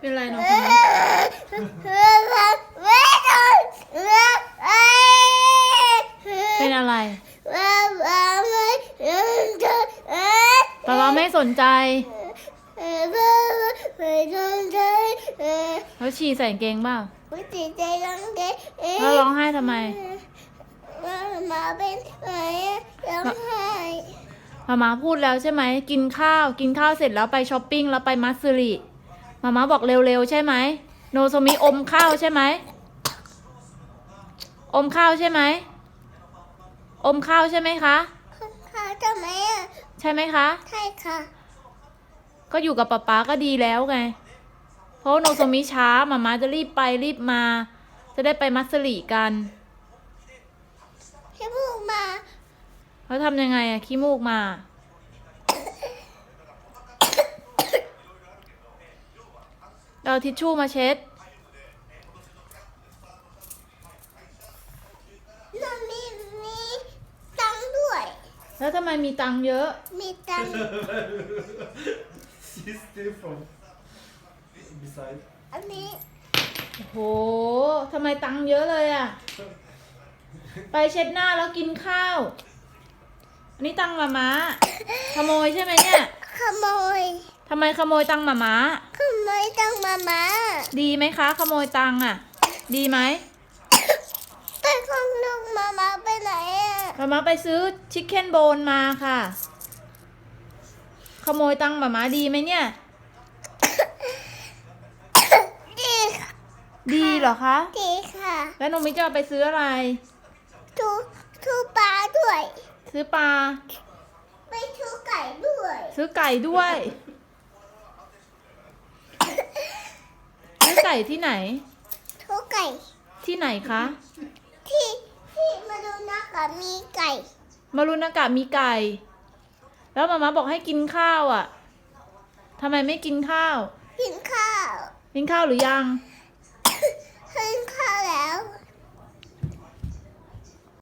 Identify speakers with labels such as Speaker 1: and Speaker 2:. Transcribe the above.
Speaker 1: เป็นไรน้องคนนี้เป็นอะไรป๊าป๊าไม่สนใจ แล้วฉี่ใส่กางเกงเปล่าแล้วร้องไห้ทำไม
Speaker 2: มาเป็นไงร้องไห้
Speaker 1: มาม่าพูดแล้วใช่ไหมกินข้าวกินข้าวเสร็จแล้วไปช้อปปิ้งแล้วไปมัตสึริมาม่าบอกเร็วๆใช่ไหมโนโซมิอมข้าวใช่ไหมอมข้าวใช่ไหมอมข้าวใช่ไหมคะ
Speaker 2: ค่ะทำไมอะ
Speaker 1: ใช่ไหมคะ
Speaker 2: ใช่ค่ะ
Speaker 1: ก็อยู่กับป๊าป๊าก็ดีแล้วไง เพราะว่าโนโซมิช้ามาม่าจะรีบไปรีบมา จะได้ไปมัตสึริกัน
Speaker 2: ให้พูดมา
Speaker 1: แล้วทำยังไงอะขี้มูกมาเราทิชชู่มาเช็ด
Speaker 2: เรามีมีตังค์ด้วย
Speaker 1: แล้วทำไมมีตังค์เยอะ
Speaker 2: มีตังค์
Speaker 3: She's different. Beside.
Speaker 2: อันนี้
Speaker 1: โอ้โหทำไมตังค์เยอะเลยอะไปเช็ดหน้าแล้วกินข้าว อันนี้ตังค์มาม้า ขโมยใช่ไหมเนี่ย
Speaker 2: ขโมย
Speaker 1: ทำไมขโมยตังค์มาม้า
Speaker 2: ขโมยตังค์มามา
Speaker 1: ดีไหมคะ ขโมยตังค์อะดีไหม
Speaker 2: ไปของลูกมามาไปไหนอะ
Speaker 1: มาม้าไปซื้อชิคเก้นโบนมาค่ะ ขโมยตังค์มาม้าดีไหมเนี่ย
Speaker 2: ดีค่ะ
Speaker 1: ดีเหรอคะ
Speaker 2: ดีค่ะ
Speaker 1: แล้วน้องมิจะเอาไปซื้ออะไร
Speaker 2: ทูทูปลาด้วย
Speaker 1: ซื้อปลา
Speaker 2: ไปทูไก่ด้วย
Speaker 1: ซื้อไก่ด้วย ซื้อไก่ที่ไหน
Speaker 2: ทูไก่
Speaker 1: ที่ไหนคะ
Speaker 2: ที่ที่มาดูนักกับมีไก่
Speaker 1: มารุนากะมีไก่ แล้วมาม่าบอกให้กินข้าวอะทำไมไม่กินข้าว
Speaker 2: กินข้าว
Speaker 1: กินข้าวหรือยัง
Speaker 2: กินข้าวแล้ว